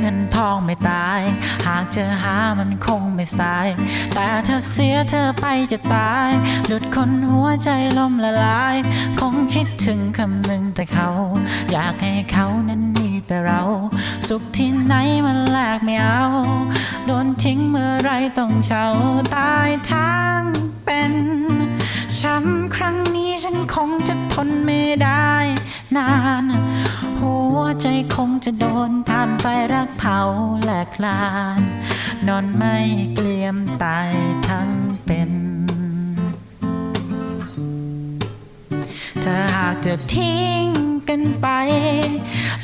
เงินทองไม่ตาย หากเจอหามันคงไม่สาย แต่ถ้าเสียเธอไปจะตายหลุดคนหัวใจล่มละลาย คงคิดถึงคำหนึ่งแต่เขา อยากให้เขานั้นมีแต่เรา สุขที่ไหนมันแลกไม่เอา โดนทิ้งเมื่อไรต้องเช่าตายทางเป็นช้ำครั้งนี้ฉันคงจะทนไม่ได้นาน ใจคงจะโดนทานไฟรักเผาแหลกลาน นอนไม่เกลียมตายทั้งเป็นเธอหากจะทิ้งกันไป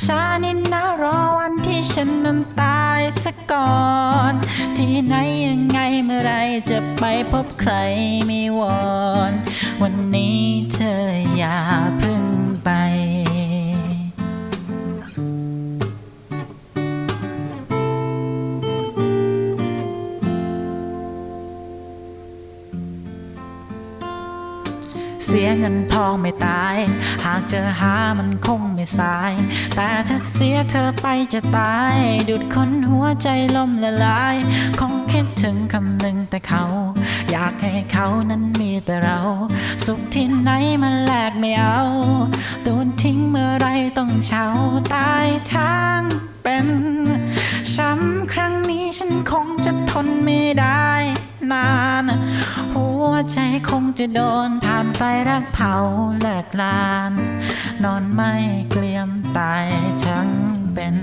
ชานินนะรอวันที่ฉันนั้นตายซะก่อน ที่ไหนยังไงเมื่อไรจะไปพบใครไม่วอน วันนี้เธออย่า เสียเงินทองไม่ตาย หากเจอหามันคงไม่สาย แต่ถ้าเสียเธอไปจะตาย ดุดคนหัวใจล่มละลาย คงคิดถึงคำหนึ่งแต่เขา อยากให้เขานั้นมีแต่เรา สุขที่ไหนมันแลกไม่เอาโดนทิ้งเมื่อไรต้องเช่าตายทางเป็น ใจคงจะโดนทานไฟรักเผาแหลกลาน นอนไม่เกลียมตายทั้งเป็น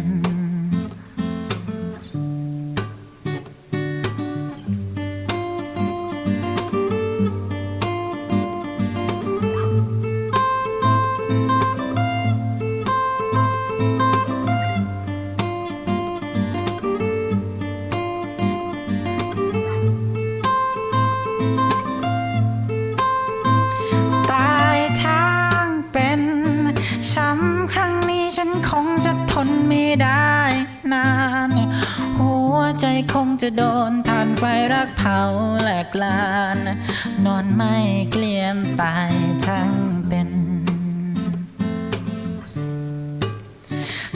จะโดนทานไฟรักเผาแหลกลาน นอนไม่เกลียมตายทั้งเป็น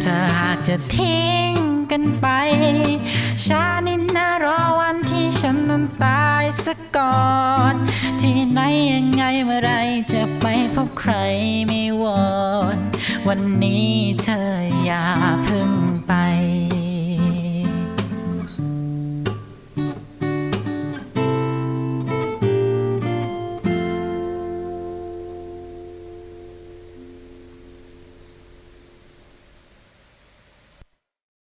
เธอหากจะทิ้งกันไปชานินนะรอวันที่ฉันนั้นตายซะก่อน ที่ไหนยังไงเมื่อไรจะไปพบใครไม่วอนวันนี้เธออย่าพึ่งไป